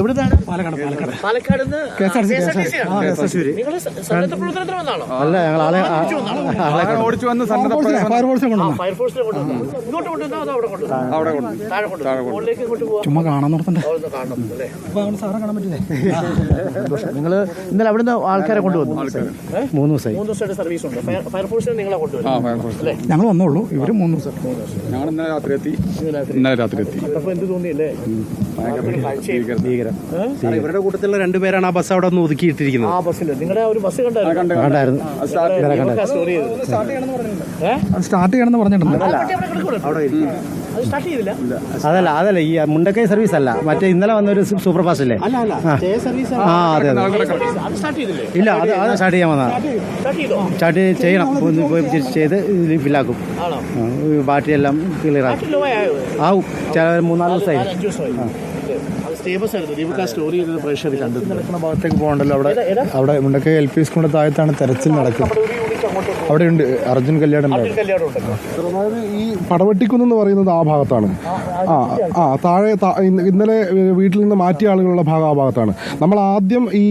എവിടുന്നാണ്? പാലക്കാട് പാലക്കാട്. പാലക്കാട് അല്ല ഞങ്ങൾ ആളെ ഓടിച്ചു വന്ന് ഫയർഫോഴ്സിനെ കൊണ്ടുവന്നു. ഇങ്ങോട്ട് കൊണ്ടുവന്നോ അവിടെ കൊണ്ടുവന്നോ അവിടെ കൊണ്ട് താഴെ കൊണ്ടുവന്നു മുകളിലേക്ക് ഇങ്ങോട്ട് പോവാം. ചുമ്മാ കാണാൻ നിർത്തണ്ടേ സാറെ കാണാൻ പറ്റില്ലേ? നിങ്ങൾ ഇന്നലെ അവിടുന്ന് ആൾക്കാരെ കൊണ്ടുവന്നു. മൂന്ന് ദിവസമായി. മൂന്ന് ദിവസമായിട്ട് സർവീസ് ഉണ്ട്. ഫയർഫോഴ്സിനെ നിങ്ങളെ കൊണ്ടുവരും. അല്ലേ? ഞങ്ങൾ വന്നോളൂ ഇവർ മൂന്ന് ദിവസം. ഞങ്ങൾ ഇന്നലെ രാത്രി എത്തി. ഇന്നലെ രാത്രി. എത്തി. അപ്പൊ എന്ത് തോന്നിയില്ലേ? ഭീകരം ഇവരുടെ കൂട്ടത്തിലുള്ള രണ്ടുപേരാണ് ആ ബസ് അവിടെ ഒന്ന് ഒതുക്കിയിട്ടിരിക്കുന്നത്. ആ ബസ്സിൽ നിങ്ങളുടെ ഒരു ബസ് കണ്ടായിരുന്നു? സ്റ്റാർട്ട് ചെയ്യണമെന്ന് പറഞ്ഞിട്ടുണ്ട്. അതല്ല അതല്ല ഈ മുണ്ടക്കൈ സർവീസ് അല്ല. മറ്റേ ഇന്നലെ വന്ന ഒരു സൂപ്പർ ഫാസ്റ്റ് അല്ലേ ആ. അതെ ഇല്ല അത് അത് സ്റ്റാർട്ട് ചെയ്യാൻ വന്നതാണ്. സ്റ്റാർട്ട് ചെയ്യണം. ചെയ്ത് ഫില്ലാക്കും ബാറ്ററി എല്ലാം ക്ലിയർ ആക്കും ആവും. ചില മൂന്നാൽ ദിവസമായി. സ്റ്റേബസ് ആയിരുന്നു. ദീപക് ആ സ്റ്റോറി ചെയ്തത് പ്രേക്ഷകർ കണ്ടു നടക്കുന്ന ഭാഗത്തേക്ക് പോകണ്ടല്ലോ. അവിടെ? അവിടെ മുണ്ടക്കൈ എൽ പി സ്കൂളിന്റെ താഴത്താണ് തെരച്ചിൽ നടക്കുന്നത്. അവിടെ ഉണ്ട് അർജുൻ കല്യാണം ഈ പടവെട്ടിക്കുന്ന് എന്ന് പറയുന്നത് ആ ഭാഗത്താണ്. ആ ആ താഴെ ഇന്നലെ വീട്ടിൽ നിന്ന് മാറ്റിയ ആളുകളുള്ള ഭാഗം ആ ഭാഗത്താണ്. നമ്മൾ ആദ്യം ഈ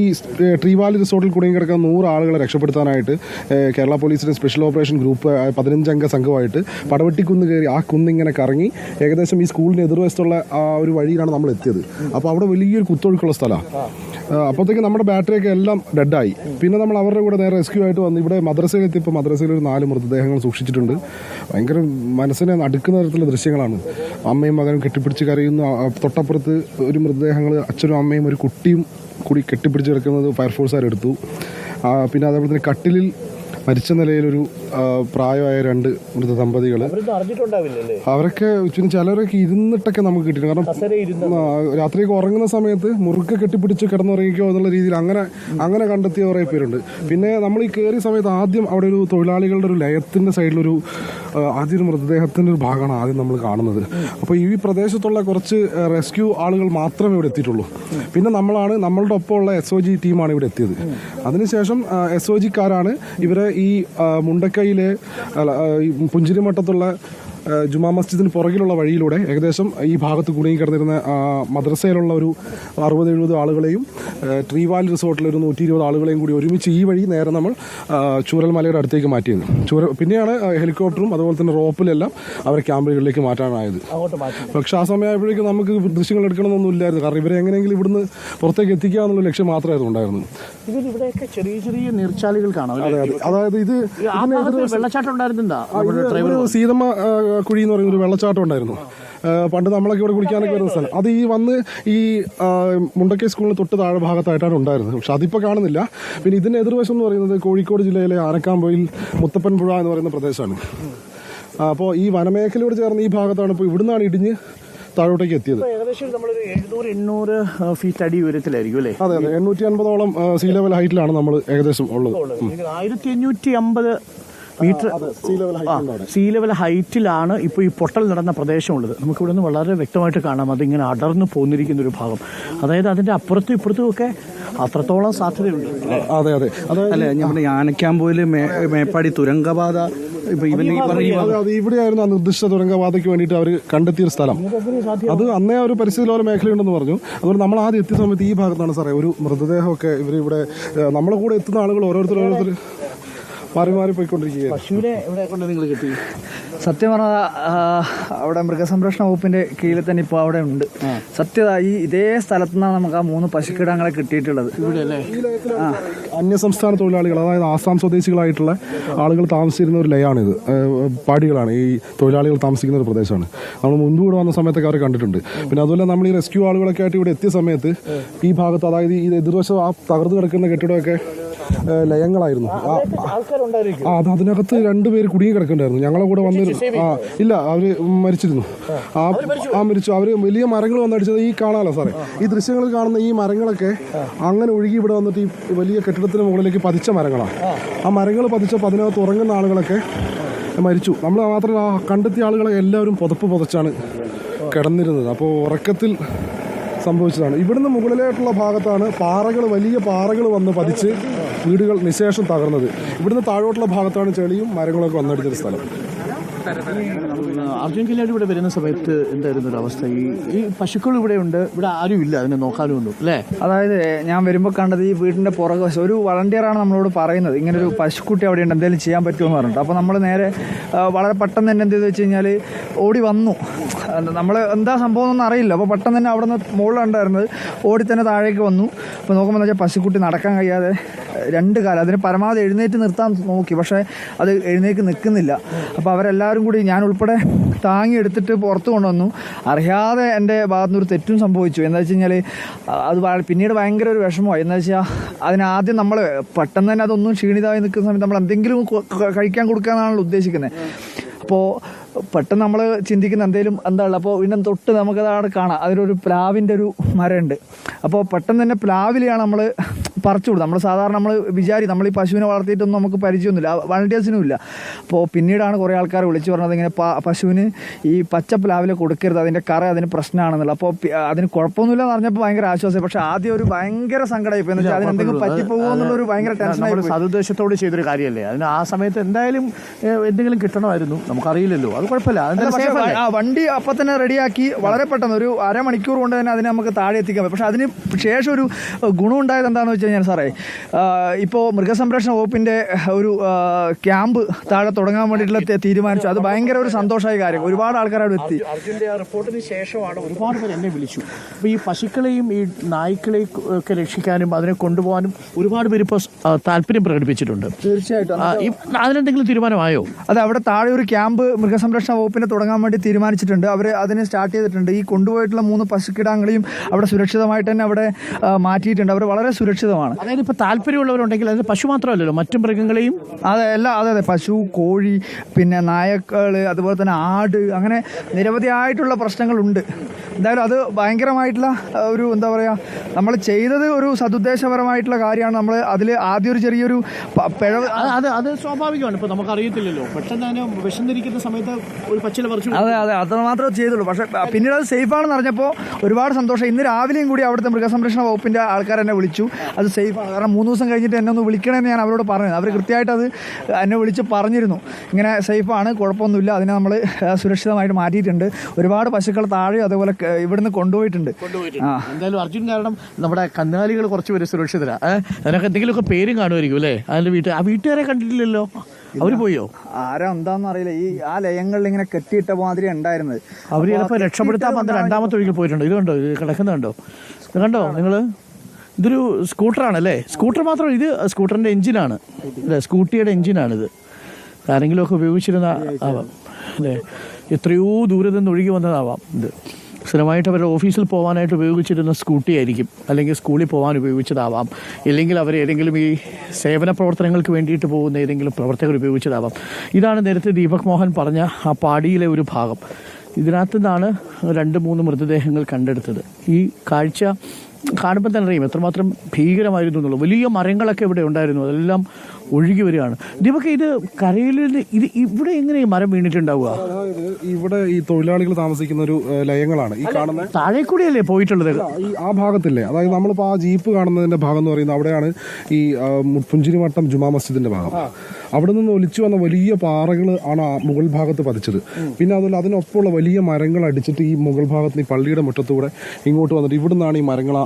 ട്രീവാലി റിസോർട്ടിൽ കുടുങ്ങി കിടക്കുന്ന നൂറ് ആളുകളെ രക്ഷപ്പെടുത്താനായിട്ട് കേരള പോലീസിന്റെ സ്പെഷ്യൽ ഓപ്പറേഷൻ ഗ്രൂപ്പ് പതിനഞ്ചംഗ സംഘമായിട്ട് പടവെട്ടിക്കുന്ന് കയറി ആ കുന്നിങ്ങനെ കറങ്ങി ഏകദേശം ഈ സ്കൂളിന് എതിർവശത്തുള്ള ആ ഒരു വഴിയിലാണ് നമ്മൾ എത്തിയത്. അപ്പോൾ അവിടെ വലിയൊരു കുത്തൊഴുക്കുള്ള സ്ഥലമാണ് അപ്പോഴത്തേക്ക് നമ്മുടെ ബാറ്ററി ഒക്കെ എല്ലാം ഡെഡായി. പിന്നെ നമ്മൾ അവരുടെ കൂടെ നേരെ റെസ്ക്യൂ ആയിട്ട് വന്ന് ഇവിടെ മദ്രസയിൽ എത്തിയപ്പോൾ മദ്രസയിൽ ഒരു നാല് മൃതദേഹങ്ങൾ സൂക്ഷിച്ചിട്ടുണ്ട്. ഭയങ്കര മനസ്സിനെ നടുക്കുന്ന തരത്തിലുള്ള ദൃശ്യങ്ങളാണ്. അമ്മയും മകനും കെട്ടിപ്പിടിച്ച് കരയുന്നു. തൊട്ടപ്പുറത്ത് ഒരു മൃതദേഹങ്ങൾ അച്ഛനും അമ്മയും ഒരു കുട്ടിയും കൂടി കെട്ടിപ്പിടിച്ച് കിടക്കുന്നത് ഫയർഫോഴ്സുകാരെടുത്തു പിന്നെ അതേപോലെ തന്നെ കട്ടിലിൽ മരിച്ച നിലയിലൊരു പ്രായമായ രണ്ട് മൃത ദമ്പതികൾ അവരൊക്കെ ചിലരൊക്കെ ഇരുന്നിട്ടൊക്കെ നമുക്ക് കിട്ടിയിട്ടുണ്ട്. കാരണം രാത്രിയൊക്കെ ഉറങ്ങുന്ന സമയത്ത് മുറുക്ക് കെട്ടിപ്പിടിച്ച് കിടന്നുറങ്ങിക്കോ എന്നുള്ള രീതിയിൽ അങ്ങനെ അങ്ങനെ കണ്ടെത്തിയ കുറേ പേരുണ്ട്. പിന്നെ നമ്മൾ ഈ കയറിയ സമയത്ത് ആദ്യം അവിടെ ഒരു തൊഴിലാളികളുടെ ഒരു ലയത്തിന്റെ സൈഡിലൊരു ആദ്യ ഒരു മൃതദേഹത്തിന്റെ ഒരു ഭാഗമാണ് ആദ്യം നമ്മൾ കാണുന്നത്. അപ്പോൾ ഈ പ്രദേശത്തുള്ള കുറച്ച് റെസ്ക്യൂ ആളുകൾ മാത്രമേ ഇവിടെ എത്തിയിട്ടുള്ളൂ. പിന്നെ നമ്മളാണ് നമ്മളുടെ ഒപ്പമുള്ള എസ് ഒ ജി ടീമാണ് ഇവിടെ എത്തിയത്. അതിനുശേഷം എസ് ഒ ജിക്കാരാണ് ഇവരെ ഈ ആ, മുണ്ടക്കൈയിലെ പുഞ്ചിരിമട്ടത്തുള്ള ജുമാ മസ്ജിദിന് പുറകിലുള്ള വഴിയിലൂടെ ഏകദേശം ഈ ഭാഗത്ത് കുടുങ്ങി കിടന്നിരുന്ന മദ്രസയിലുള്ള ഒരു അറുപത് എഴുപത് ആളുകളെയും ട്രീവാൽ ട്രീവാലി റിസോർട്ടിലെ ഒരു നൂറ്റി ഇരുപത് ആളുകളെയും കൂടി ഒരുമിച്ച് ഈ വഴി നേരെ നമ്മൾ ചൂരൽമലയുടെ അടുത്തേക്ക് മാറ്റിയത് ചൂര പിന്നെയാണ് ഹെലികോപ്റ്ററും അതുപോലെ തന്നെ റോപ്പിലെല്ലാം അവരെ ക്യാമ്പുകളിലേക്ക് മാറ്റാനായത്. പക്ഷെ ആ സമയമായപ്പോഴേക്കും നമുക്ക് ദൃശ്യങ്ങൾ എടുക്കണമെന്നൊന്നും ഇല്ലായിരുന്നു കാരണം ഇവരെ എങ്ങനെയെങ്കിലും ഇവിടുന്ന് പുറത്തേക്ക് എത്തിക്കുക എന്നുള്ള ലക്ഷ്യം മാത്രമായിരുന്നു ഇവിടെയൊക്കെ ചെറിയ ചെറിയ നീർച്ചാലുകൾ കാണാം അതെ അതെ. അതായത് ഇത് വെള്ളച്ചാട്ടം ഉണ്ടായിരുന്നാ സീതമ്മ കുഴി എന്ന് പറയുന്ന ഒരു വെള്ളച്ചാട്ടം ഉണ്ടായിരുന്നു. പണ്ട് നമ്മളൊക്കെ ഇവിടെ കുളിക്കാനൊക്കെ വരുന്ന സ്ഥലം. അത് ഈ വന്ന് ഈ മുണ്ടക്കൈ സ്കൂളിന് തൊട്ട് താഴെ ഭാഗത്തായിട്ടാണ് ഉണ്ടായിരുന്നത്. പക്ഷെ അതിപ്പോൾ കാണുന്നില്ല. പിന്നെ ഇതിന് എതിർവശം എന്ന് പറയുന്നത് കോഴിക്കോട് ജില്ലയിലെ ആനക്കാമ്പൊയിൽ മുത്തപ്പൻപുഴ എന്ന് പറയുന്ന പ്രദേശമാണ്. അപ്പോൾ ഈ വനമേഖലയോട് ചേർന്ന് ഈ ഭാഗത്താണ് ഇപ്പോൾ ഇവിടുന്നാണ് ഇടിഞ്ഞ് താഴോട്ടേക്ക് എത്തിയത്. ഏകദേശം നമ്മളൊരു എഴുന്നൂറ് എണ്ണൂറ് ഫീറ്റ് അടി ഉയരത്തിലായിരിക്കും അല്ലേ? അതെ അതെ. എണ്ണൂറ്റി അൻപതോളം സീ ലെവൽ ഹൈറ്റിലാണ് നമ്മൾ ഏകദേശം ഉള്ളത്. ആയിരത്തി അഞ്ഞൂറ്റി അമ്പത് metre sea level height sea level ഹൈറ്റിലാണ് ഇപ്പോൾ ഈ പൊട്ടൽ നടന്ന പ്രദേശമുള്ളത് നമുക്ക് ഇവിടെ നിന്ന് വളരെ വ്യക്തമായിട്ട് കാണാം അതിങ്ങനെ അടർന്നു പോന്നിരിക്കുന്ന ഒരു ഭാഗം. അതായത് അതിന്റെ അപ്പുറത്തും ഇപ്പുറത്തും ഒക്കെ അത്രത്തോളം സാധ്യതയുണ്ട്. അതെ അതെ. അതായത് അല്ല നമ്മുടെ ആനക്കാമ്പോയിൽ മേപ്പാടി തുരങ്കപാത ഇവിടെയായിരുന്നു ആ നിർദ്ദിഷ്ട തുരങ്കപാതയ്ക്ക് വേണ്ടിയിട്ട് അവർ കണ്ടെത്തിയ ഒരു സ്ഥലം. അത് അന്നേ ഒരു പരിസ്ഥിതി ലോല മേഖലയുണ്ടെന്ന് പറഞ്ഞു. അതുകൊണ്ട് നമ്മൾ ആദ്യം എത്തിയ സമയത്ത് ഈ ഭാഗത്താണ് സാറേ ഒരു മൃതദേഹമൊക്കെ ഇവർ ഇവിടെ നമ്മളെ കൂടെ എത്തുന്ന ആളുകൾ ഓരോരുത്തർ ഓരോരുത്തർ മാറി മാറി പോയിക്കൊണ്ടിരിക്കുകയാണ്. പശുവിനെ ഇവിടെ കൊണ്ട് നിങ്ങൾ കിട്ടി? സത്യം പറഞ്ഞാൽ അവിടെ മൃഗസംരക്ഷണ വകുപ്പിന്റെ കീഴിൽ തന്നെ ഇപ്പോൾ അവിടെ ഉണ്ട്. സത്യത ഈ ഇതേ സ്ഥലത്തു നിന്നാണ് നമുക്ക് ആ മൂന്ന് പശുക്കിടങ്ങളെ കിട്ടിയിട്ടുള്ളത്. ഇവിടെ അല്ലേ അന്യസംസ്ഥാന തൊഴിലാളികൾ അതായത് ആസാം സ്വദേശികളായിട്ടുള്ള ആളുകൾ താമസിച്ചിരുന്ന ഒരു ലയാണിത്. പാടികളാണ്. ഈ തൊഴിലാളികൾ താമസിക്കുന്ന ഒരു പ്രദേശമാണ്. നമ്മൾ മുൻപ് ഇവിടെ വന്ന സമയത്തൊക്കെ അവർ കണ്ടിട്ടുണ്ട്. പിന്നെ അതുപോലെ നമ്മൾ ഈ റെസ്ക്യൂ ആളുകളൊക്കെ ആയിട്ട് ഇവിടെ എത്തിയ സമയത്ത് ഈ ഭാഗത്ത് അതായത് ഈ എതിർവശം ആ തകർന്നു കിടക്കുന്ന കെട്ടിടമൊക്കെ ലയങ്ങളായിരുന്നു. ആ അത് അതിനകത്ത് രണ്ടുപേര് കുടുങ്ങി കിടക്കണ്ടായിരുന്നു. ഞങ്ങളെ കൂടെ വന്നിരുന്നു ആ ഇല്ല അവർ മരിച്ചിരുന്നു. ആ. ആ മരിച്ചു. അവർ വലിയ മരങ്ങൾ വന്നടിച്ചത് ഈ കാണാലോ സാറേ? ഈ ദൃശ്യങ്ങൾ കാണുന്ന ഈ മരങ്ങളൊക്കെ അങ്ങനെ ഒഴുകി ഇവിടെ വന്നിട്ട് ഈ വലിയ കെട്ടിടത്തിന് മുകളിലേക്ക് പതിച്ച മരങ്ങളാണ്. ആ. മരങ്ങൾ പതിച്ചപ്പോൾ അതിനകത്ത് ഉറങ്ങുന്ന ആളുകളൊക്കെ മരിച്ചു. നമ്മൾ മാത്രം ആ കണ്ടെത്തിയ ആളുകളെ എല്ലാവരും പുതപ്പ് പുതച്ചാണ് കിടന്നിരുന്നത്. അപ്പോൾ ഉറക്കത്തിൽ സംഭവിച്ചതാണ്. ഇവിടുന്ന് മുകളിലായിട്ടുള്ള ഭാഗത്താണ് പാറകൾ വലിയ പാറകൾ വന്ന് പതിച്ച് വീടുകൾ നിശേഷം തകർന്നത്. ഇവിടുന്ന് താഴോട്ടുള്ള ഭാഗത്താണ് ചെളിയും മരങ്ങളൊക്കെ വന്നെടുത്തൊരു സ്ഥലം. അർജുൻ കല്യാട് ഇവിടെ വരുന്ന സമയത്ത് എന്തായിരുന്നു ഒരു അവസ്ഥ? ഈ ഈ പശുക്കൾ ഇവിടെ ഉണ്ട് ഇവിടെ ആരും ഇല്ല അതിനെ നോക്കാനും ഒന്നും അല്ലേ? അതായത് ഞാൻ വരുമ്പോൾ കണ്ടത് ഈ വീടിന്റെ പുറകെ വശം ഒരു വളണ്ടിയറാണ് നമ്മളോട് പറയുന്നത് ഇങ്ങനെ ഒരു പശുക്കുട്ടി അവിടെ ഉണ്ട് എന്തെങ്കിലും ചെയ്യാൻ പറ്റുമെന്ന് പറഞ്ഞിട്ട്. അപ്പോൾ നമ്മൾ നേരെ വളരെ പെട്ടെന്ന് തന്നെ എന്ത് ചെയ്തു വെച്ച് കഴിഞ്ഞാൽ ഓടി വന്നു. നമ്മൾ എന്താ സംഭവം എന്നൊന്നും അറിയില്ല. അപ്പോൾ പെട്ടെന്ന് തന്നെ അവിടെ നിന്ന് മുകളിലുണ്ടായിരുന്നത് ഓടി തന്നെ താഴേക്ക് വന്നു. അപ്പോൾ നോക്കുമ്പോൾ വെച്ചാൽ പശുക്കുട്ടി നടക്കാൻ കഴിയാതെ രണ്ട് കാലം അതിന് പരമാവധി എഴുന്നേറ്റ് നിർത്താൻ നോക്കി പക്ഷേ അത് എഴുന്നേക്ക് നിൽക്കുന്നില്ല. അപ്പോൾ അവരെല്ലാവരും കൂടി ഞാൻ ഉൾപ്പെടെ താങ്ങിയെടുത്തിട്ട് പുറത്ത് കൊണ്ടുവന്നു. അറിയാതെ എന്റെ ഭാഗത്തുനിന്ന് ഒരു തെറ്റും സംഭവിച്ചു. എന്താ വെച്ച് കഴിഞ്ഞാൽ അത് പിന്നീട് ഭയങ്കര ഒരു വിഷമമായി. എന്താ വെച്ചാൽ അതിനാദ്യം നമ്മൾ പെട്ടെന്ന് തന്നെ അതൊന്നും ക്ഷീണിതമായി നിൽക്കുന്ന സമയത്ത് നമ്മൾ എന്തെങ്കിലും കഴിക്കാൻ കൊടുക്കാന്നാണല്ലോ ഉദ്ദേശിക്കുന്നത് അപ്പോൾ പെട്ടെന്ന് നമ്മൾ ചിന്തിക്കുന്ന എന്തെങ്കിലും എന്താ ഉള്ളത് അപ്പോൾ പിന്നെ തൊട്ട് നമുക്കത് അവിടെ കാണാം. അതിലൊരു പ്ലാവിന്റെ ഒരു മരമുണ്ട് അപ്പോൾ പെട്ടെന്ന് തന്നെ പ്ലാവിലെയാണ് നമ്മൾ പറിച്ചു കൊടുത്തു. നമ്മൾ സാധാരണ നമ്മൾ വിചാരി നമ്മൾ ഈ പശുവിനെ വളർത്തിയിട്ടൊന്നും നമുക്ക് പരിചയമൊന്നുമില്ല. വളണ്ടിയേഴ്സിനും ഇല്ല അപ്പോൾ പിന്നീടാണ് കുറേ ആൾക്കാർ വിളിച്ചു പറഞ്ഞത് ഇങ്ങനെ പശുവിന് ഈ പച്ച പ്ലാവിൽ കൊടുക്കരുത്. അതിന്റെ കറ അതിന് പ്രശ്നമാണെന്നുള്ളത് അപ്പോൾ അതിന് കുഴപ്പമൊന്നുമില്ല എന്ന് പറഞ്ഞപ്പോൾ ഭയങ്കര ആശ്വാസം പക്ഷേ ആദ്യം ഒരു ഭയങ്കര സങ്കടമായി പോയി. വെച്ചാൽ അതിന് എന്തെങ്കിലും പറ്റിപ്പോകുമോ എന്നുള്ളൊരു ഭയങ്കര ടെൻഷനായി സതുദ്ദേശത്തോട് ചെയ്തൊരു കാര്യമല്ലേ? അതിന് ആ സമയത്ത് എന്തായാലും എന്തെങ്കിലും കിട്ടണമായിരുന്നു. നമുക്കറിയില്ലല്ലോ. അത് കുഴപ്പമില്ല. വണ്ടി അപ്പം തന്നെ റെഡിയാക്കി വളരെ പെട്ടെന്ന് ഒരു അരമണിക്കൂർ കൊണ്ട് തന്നെ അതിനെ നമുക്ക് താഴെ എത്തിക്കാൻ പറ്റും. പക്ഷെ അതിന് ശേഷം ഒരു ഗുണം ഉണ്ടായത് എന്താണെന്ന് വെച്ച് കഴിഞ്ഞാൽ സാറേ ഇപ്പോൾ മൃഗസംരക്ഷണ വകുപ്പിന്റെ ഒരു ക്യാമ്പ് താഴെ തുടങ്ങാൻ വേണ്ടിയിട്ടുള്ള തീരുമാനിച്ചു. അത് ഭയങ്കര ഒരു സന്തോഷമായ കാര്യം. ഒരുപാട് ആൾക്കാർ അവിടെ എത്തി. അർജുന്റെ ആ റിപ്പോർട്ടിന് ശേഷമാണ് ഒരുപാട് പേര് എന്നെ വിളിച്ചു. അപ്പോൾ ഈ പശുക്കളെയും ഈ നായ്ക്കളെയും ഒക്കെ രക്ഷിക്കാനും അതിനെ കൊണ്ടുപോകാനും ഒരുപാട് പേര് ഇപ്പോൾ താല്പര്യം പ്രകടിപ്പിച്ചിട്ടുണ്ട്. തീർച്ചയായിട്ടും. അതിനെന്തെങ്കിലും തീരുമാനമായോ? അത് അവിടെ താഴെ ഒരു ക്യാമ്പ് മൃഗസംരക്ഷണ വകുപ്പിനെ തുടങ്ങാൻ വേണ്ടി തീരുമാനിച്ചിട്ടുണ്ട്. അവർ അതിനെ സ്റ്റാർട്ട് ചെയ്തിട്ടുണ്ട്. ഈ കൊണ്ടുപോയിട്ടുള്ള മൂന്ന് പശുക്കിടാങ്ങളെയും അവിടെ സുരക്ഷിതമായിട്ട് തന്നെ അവിടെ മാറ്റിയിട്ടുണ്ട്. അവർ വളരെ സുരക്ഷിതമാണ്. അതായത് ഇപ്പോൾ താല്പര്യമുള്ളവരുണ്ടെങ്കിൽ അതായത് പശു മാത്രമല്ലല്ലോ മറ്റു മൃഗങ്ങളെയും. അതെ എല്ലാം അതെ അതെ പശു കോഴി പിന്നെ നായക്കൾ അതുപോലെ തന്നെ ആട് അങ്ങനെ നിരവധിയായിട്ടുള്ള പ്രശ്നങ്ങളുണ്ട്. എന്തായാലും അത് ഭയങ്കരമായിട്ടുള്ള ഒരു എന്താ പറയുക നമ്മൾ ചെയ്തത് ഒരു സതുദ്ദേശപരമായിട്ടുള്ള കാര്യമാണ്. നമ്മൾ അതിൽ ആദ്യം ഒരു ചെറിയൊരു പിഴവ് അത് അത് സ്വാഭാവികമാണ്. ഇപ്പോൾ നമുക്കറിയത്തില്ലല്ലോ. പെട്ടെന്ന് തന്നെ വിശന്നിരിക്കുന്ന സമയത്ത് ഒരു പച്ചില പറിച്ചു അതെ അതെ അത് മാത്രമേ ചെയ്തുള്ളൂ. പക്ഷേ പിന്നീട് അത് സേഫാണെന്ന് അറിഞ്ഞപ്പോൾ ഒരുപാട് സന്തോഷം. ഇന്ന് രാവിലെയും കൂടി അവിടുത്തെ മൃഗസംരക്ഷണ വകുപ്പിന്റെ ആൾക്കാർ എന്നെ വിളിച്ചു. അത് സേഫ് ആണ്. കാരണം മൂന്ന് ദിവസം കഴിഞ്ഞിട്ട് എന്നെ ഒന്ന് വിളിക്കണമെന്ന് ഞാൻ അവരോട് പറഞ്ഞത്. അവർ കൃത്യമായിട്ട് അത് എന്നെ വിളിച്ച് പറഞ്ഞിരുന്നു. ഇങ്ങനെ സേഫാണ് കുഴപ്പമൊന്നുമില്ല. അതിനെ നമ്മൾ സുരക്ഷിതമായിട്ട് മാറ്റിയിട്ടുണ്ട്. ഒരുപാട് പശുക്കൾ താഴെ അതേപോലെ ഇവിടുന്ന് കൊണ്ടുപോയിട്ടുണ്ട്. ആ. എന്തായാലും അർജുൻ കാരണം നമ്മുടെ കന്നാലികൾ കുറച്ച് പേര് സുരക്ഷിതരാ. ഏഹ് അതിനൊക്കെ എന്തെങ്കിലുമൊക്കെ പേരും കാണുമായിരിക്കും അല്ലേ? അതിന്റെ വീട്ടിൽ ആ വീട്ടുകാരെ കണ്ടിട്ടില്ലല്ലോ? അവർ പോയോ? ആരാ എന്താന്ന് അറിയില്ല. ഈ ആ ലയങ്ങളിൽ ഇങ്ങനെ കെട്ടിയിട്ട മാതിരി ഉണ്ടായിരുന്നത്. അവർ ചിലപ്പോ രക്ഷപ്പെടുത്താൻ വന്ന രണ്ടാമത്തെ ഒഴുകിൽ പോയിട്ടുണ്ട്. ഇത് കണ്ടോ? ഇത് കിടക്കുന്നുണ്ടോ കണ്ടോ? നിങ്ങൾ? ഇതൊരു സ്കൂട്ടറാണ് അല്ലേ സ്കൂട്ടർ മാത്രമല്ല ഇത് സ്കൂട്ടറിന്റെ എഞ്ചിനാണ്. അല്ലേ? സ്കൂട്ടിയുടെ എഞ്ചിനാണിത്. ആരെങ്കിലുമൊക്കെ ഉപയോഗിച്ചിരുന്ന ആവാം. അല്ലേ? എത്രയോ ദൂരത്തു നിന്ന് ഒഴുകി വന്നതാവാം ഇത്. സ്ഥിരമായിട്ട് അവരുടെ ഓഫീസിൽ പോകാനായിട്ട് ഉപയോഗിച്ചിരുന്ന സ്കൂട്ടി ആയിരിക്കും അല്ലെങ്കിൽ സ്കൂളിൽ പോകാൻ ഉപയോഗിച്ചതാവാം. ഇല്ലെങ്കിൽ അവർ ഏതെങ്കിലും ഈ സേവന പ്രവർത്തനങ്ങൾക്ക് വേണ്ടിയിട്ട് പോകുന്ന ഏതെങ്കിലും പ്രവർത്തകർ ഉപയോഗിച്ചതാവാം. ഇതാണ് നേരത്തെ ദീപക് മോഹൻ പറഞ്ഞ ആ പാടിയിലെ ഒരു ഭാഗം. ഇതിനകത്തു നിന്നാണ് രണ്ട് മൂന്ന് മൃതദേഹങ്ങൾ കണ്ടെടുത്തത്. ഈ കാഴ്ച കാണുമ്പോൾ തന്നെ അറിയും എത്രമാത്രം ഭീകരമായിരുന്നു എന്നുള്ളത്. വലിയ മരങ്ങളൊക്കെ ഇവിടെ ഉണ്ടായിരുന്നു. അതെല്ലാം ഒഴുകി വരികയാണ്. ദീപക് ഇത് കരയിൽ നിന്ന് ഇത് ഇവിടെ എങ്ങനെ ഈ മരം വീണിട്ടുണ്ടാവുക? ഇവിടെ ഈ തൊഴിലാളികൾ താമസിക്കുന്ന ഒരു ലയങ്ങളാണ്. ഈ കാണുന്ന താഴെ കൂടിയല്ലേ പോയിട്ടുള്ളത് ആ ഭാഗത്തില്ലേ? അതായത് നമ്മളിപ്പോൾ ആ ജീപ്പ് കാണുന്നതിന്റെ ഭാഗം എന്ന് പറയുന്നത് അവിടെയാണ് ഈ പുഞ്ചിരിമട്ടം ജുമാ മസ്ജിദിന്റെ ഭാഗം. അവിടെ നിന്ന് ഒലിച്ചു വന്ന വലിയ പാറകൾ ആണ് ആ മുകൾ ഭാഗത്ത് പതിച്ചത്. പിന്നെ അതുപോലെ അതിനൊപ്പമുള്ള വലിയ മരങ്ങൾ അടിച്ചിട്ട് ഈ മുകൾ ഭാഗത്ത് നിന്ന് ഈ പള്ളിയുടെ മുറ്റത്തൂടെ ഇങ്ങോട്ട് വന്നിട്ട് ഇവിടുന്നാണ് ഈ മരങ്ങൾ ആ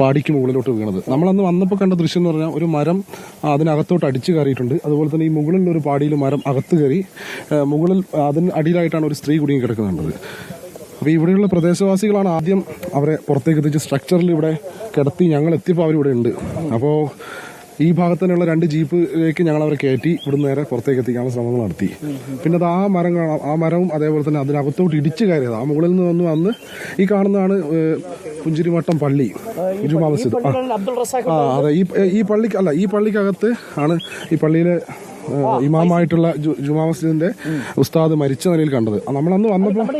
പാടിക്ക് മുകളിലോട്ട് വീണത്. നമ്മളന്ന് വന്നപ്പോൾ കണ്ട ദൃശ്യം എന്ന് പറഞ്ഞാൽ ഒരു മരം അതിനകത്തോട്ട് അടിച്ചു കയറിയിട്ടുണ്ട്. അതുപോലെ തന്നെ ഈ മുകളിലുള്ള ഒരു പാടിയിൽ മരം അകത്ത് കയറി മുകളിൽ അതിന് അടിയിലായിട്ടാണ് ഒരു സ്ത്രീ കുടുങ്ങി കിടക്കുന്നുണ്ടത്. അപ്പോൾ ഇവിടെയുള്ള പ്രദേശവാസികളാണ് ആദ്യം അവരെ പുറത്തേക്ക് എത്തിച്ച് സ്ട്രക്ചറിൽ ഇവിടെ കിടത്തി ഞങ്ങൾ എത്തിയപ്പോൾ അവരിവിടെ ഉണ്ട്. അപ്പോൾ ഈ ഭാഗത്ത് തന്നെയുള്ള രണ്ട് ജീപ്പിലേക്ക് ഞങ്ങൾ അവരെ കയറ്റി ഇവിടുന്ന് നേരെ പുറത്തേക്ക് എത്തിക്കാനുള്ള ശ്രമങ്ങൾ നടത്തി. പിന്നെ അത് ആ മരം കാണാം ആ മരവും അതേപോലെ തന്നെ അതിനകത്തോട്ട് ഇടിച്ചു കയറിയത്. ആ മുകളിൽ നിന്ന് വന്ന് വന്ന് ഈ കാണുന്നതാണ് പുഞ്ചിരിമട്ടം പള്ളി. ജുമാ മസ്ജിദ്. ആ. അതെ. ഈ ഈ പള്ളിക്ക് അല്ല ഈ പള്ളിക്കകത്ത് ആണ് ഈ പള്ളിയിലെ ഇമാമായിട്ടുള്ള ജുമാ മസ്ജിദിന്റെ ഉസ്താദ് മരിച്ച നിലയിൽ കണ്ടത്. നമ്മൾ അന്ന് വന്നപ്പോൾ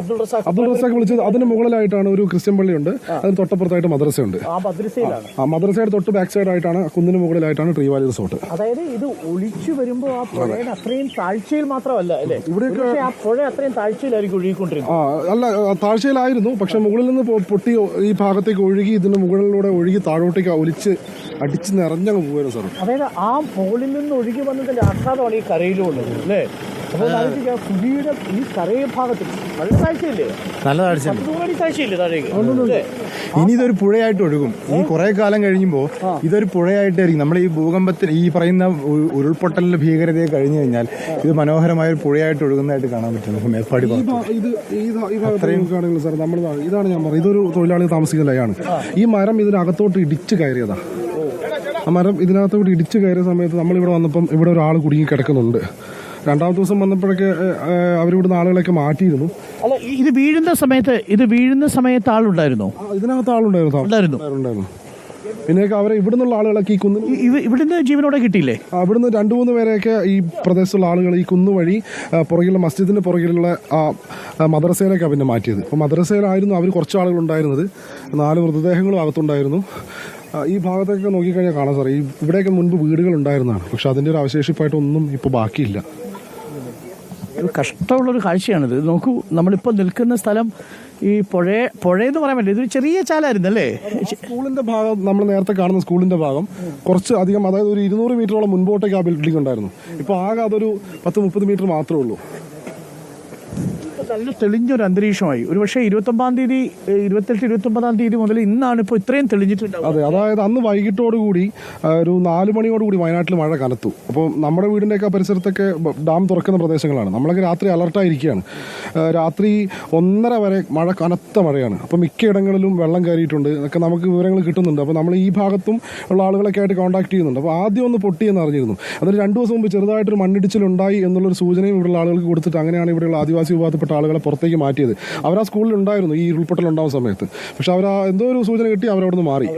അബ്ദുൾ റസാഖ് വിളിച്ചത് അതിന് മുകളിലായിട്ടാണ് ഒരു ക്രിസ്ത്യൻ പള്ളിയുണ്ട്. അതിന് തൊട്ടപ്പുറത്തായിട്ട് മദ്രസയുണ്ട്. ആ മദ്രസയുടെ തൊട്ട് ബാക്ക് സൈഡ് ആയിട്ടാണ് കുന്നിന് മുകളിലായിട്ടാണ് ട്രീ വാലി റിസോർട്ട് അതായത് ഇത് ഒളിച്ചു വരുമ്പോൾ ആ പുഴയുടെ അത്രയും താഴ്ചയിൽ മാത്രമല്ല അല്ലേ? ഇവിടെയൊക്കെ ആ പുഴ അത്രയും താഴ്ചയിലായിരിക്കും ഒഴുകിക്കൊണ്ടിരുന്നത്. ആ അല്ല താഴ്ചയിലായിരുന്നു പക്ഷെ മുകളിൽ നിന്ന് പൊട്ടി ഈ ഭാഗത്തേക്ക് ഒഴുകി ഇതിന് മുകളിലൂടെ ഒഴുകി താഴോട്ടേക്ക് ഒലിച്ച് അടിച്ച് നിറഞ്ഞങ്ങ് പോകുമായിരുന്നു സാർ. അതായത് ആ മുകളിൽ നിന്ന് ഒഴുകി വന്നതിന്റെ ആഹ്ലാദമാണ് ഈ കരയിലുള്ളത് അല്ലേ? അപ്പോൾ കുഴിയുടെ ഈ കരയ ഭാഗത്ത് നല്ല താഴ്ചയില്ലേ? നല്ല താഴ്ച താഴ്ചയില്ലേ താഴേക്ക്? ഇനി ഇതൊരു പുഴയായിട്ട് ഒഴുകും. ഈ കുറെ കാലം കഴിയുമ്പോൾ ഇതൊരു പുഴയായിട്ടായിരിക്കും. നമ്മൾ ഈ ഭൂകമ്പത്തിൽ ഈ പറയുന്ന ഉരുൾപൊട്ടലിന്റെ ഭീകരതയെ കഴിഞ്ഞു കഴിഞ്ഞാൽ ഇത് മനോഹരമായ ഒരു പുഴയായിട്ട് ഒഴുകുന്നതായിട്ട് കാണാൻ പറ്റും. നമുക്ക് മേപ്പാടി സാർ നമ്മൾ ഇതാണ് ഞാൻ പറഞ്ഞത്. ഇതൊരു തൊഴിലാളി താമസിക്കുന്ന ലയാണ്. ഈ മരം ഇതിനകത്തോട്ട് ഇടിച്ചു കയറിയതാ. ആ മരം ഇതിനകത്തോട്ട് ഇടിച്ച് കയറിയ സമയത്ത് നമ്മൾ ഇവിടെ വന്നപ്പം ഇവിടെ ഒരാൾ കുടുങ്ങി കിടക്കുന്നുണ്ട്. രണ്ടാമത്തെ ദിവസം വന്നപ്പോഴൊക്കെ അവരിവിടുന്ന് ആളുകളൊക്കെ മാറ്റിയിരുന്നു. അല്ല ഇത് വീഴുന്ന സമയത്ത് ഇത് വീഴുന്ന സമയത്ത് ആളുണ്ടായിരുന്നു? ഇതിനകത്ത് ആളുണ്ടായിരുന്നു. ഉണ്ടായിരുന്നു. പിന്നെയൊക്കെ അവരെ ഇവിടുന്നുള്ള ആളുകളൊക്കെ ഈ കുന്നിന് ഇവിടുന്ന് ജീവനോടെ കിട്ടിയില്ലേ? അവിടുന്ന് രണ്ടു മൂന്ന് പേരെയൊക്കെ ഈ പ്രദേശത്തുള്ള ആളുകൾ ഈ കുന്നു വഴി പുറകിലുള്ള മസ്ജിദിന്റെ പുറകിലുള്ള മദ്രസയിലേക്കാണ് പിന്നെ മാറ്റിയത്. അപ്പോൾ മദ്രസയിലായിരുന്നു അവർ കുറച്ച് ആളുകൾ ഉണ്ടായിരുന്നത്. നാല് മൃതദേഹങ്ങളും അകത്തുണ്ടായിരുന്നു. ഈ ഭാഗത്തൊക്കെ നോക്കിക്കഴിഞ്ഞാൽ കാണാം സാർ ഈ ഇവിടെയൊക്കെ മുൻപ് വീടുകൾ ഉണ്ടായിരുന്നതാണ് പക്ഷെ അതിന്റെ ഒരു അവശേഷിപ്പായിട്ടൊന്നും ഇപ്പോൾ ബാക്കിയില്ല. ഒരു കഷ്ടമുള്ളൊരു കാഴ്ചയാണിത്. നോക്കൂ നമ്മളിപ്പോൾ നിൽക്കുന്ന സ്ഥലം ഈ പുഴ പുഴയെന്ന് പറയാൻ പറ്റില്ല. ഇതൊരു ചെറിയ ചാലായിരുന്നു അല്ലേ സ്കൂളിന്റെ ഭാഗം നമ്മൾ നേരത്തെ കാണുന്ന സ്കൂളിന്റെ ഭാഗം കുറച്ച് അധികം അതായത് ഒരു ഇരുന്നൂറ് മീറ്ററോളം മുൻപോട്ടേക്ക് ആ ബിൽഡിംഗ് ഉണ്ടായിരുന്നു. ഇപ്പോൾ ആകെ അതൊരു പത്ത് മുപ്പത് മീറ്റർ മാത്രമേ ഉള്ളൂ. നല്ല തെളിഞ്ഞൊരു അന്തരീക്ഷമായി. ഒരു പക്ഷേ ഇരുപത്തൊമ്പതാം തീയതി ഇരുപത്തെട്ട് ഇരുപത്തൊമ്പതാം തീയതി മുതൽ ഇന്നാണ് ഇപ്പോൾ ഇത്രയും തെളിഞ്ഞിട്ടുണ്ട് അതെ അതായത് അന്ന് വൈകിട്ടോടുകൂടി കൂടി ഒരു നാല് മണിയോടുകൂടി വയനാട്ടിൽ മഴ കനത്തു. അപ്പോൾ നമ്മുടെ വീടിന്റെയൊക്കെ പരിസരത്തൊക്കെ ഡാം തുറക്കുന്ന പ്രദേശങ്ങളാണ്. നമ്മളൊക്കെ രാത്രി അലർട്ടായിരിക്കുകയാണ്. രാത്രി ഒന്നര വരെ മഴ കനത്ത മഴയാണ്. അപ്പോൾ മിക്ക ഇടങ്ങളിലും വെള്ളം കയറിയിട്ടുണ്ട്. എന്നൊക്കെ നമുക്ക് വിവരങ്ങൾ കിട്ടുന്നുണ്ട്. അപ്പോൾ നമ്മൾ ഈ ഭാഗത്തും ഉള്ള ആളുകളൊക്കെ ആയിട്ട് കോൺടാക്ട് ചെയ്യുന്നുണ്ട്. അപ്പോൾ ആദ്യം ഒന്ന് പൊട്ടിയെന്ന് അറിഞ്ഞിരുന്നു. അതിന് രണ്ട് ദിവസം മുമ്പ് ചെറുതായിട്ടൊരു മണ്ണിടിച്ചിലുണ്ടായി എന്നുള്ളൊരു സൂചനയും ഇവിടെയുള്ള ആളുകൾക്ക് കൊടുത്തിട്ട് അങ്ങനെയാണ് ഇവിടെയുള്ള ആദിവാസി വിഭാഗത്തിൽപ്പെട്ട ആളുകളെ പുറത്തേക്ക് മാറ്റിയത്. അവർ ആ സ്കൂളിൽ ഉണ്ടായിരുന്നു ഈ ഉരുൾപൊട്ടൽ ഉണ്ടാവുന്ന സമയത്ത്. പക്ഷെ അവർ എന്തോ ഒരു സൂചന കിട്ടി അവരവിടുന്ന് മാറി.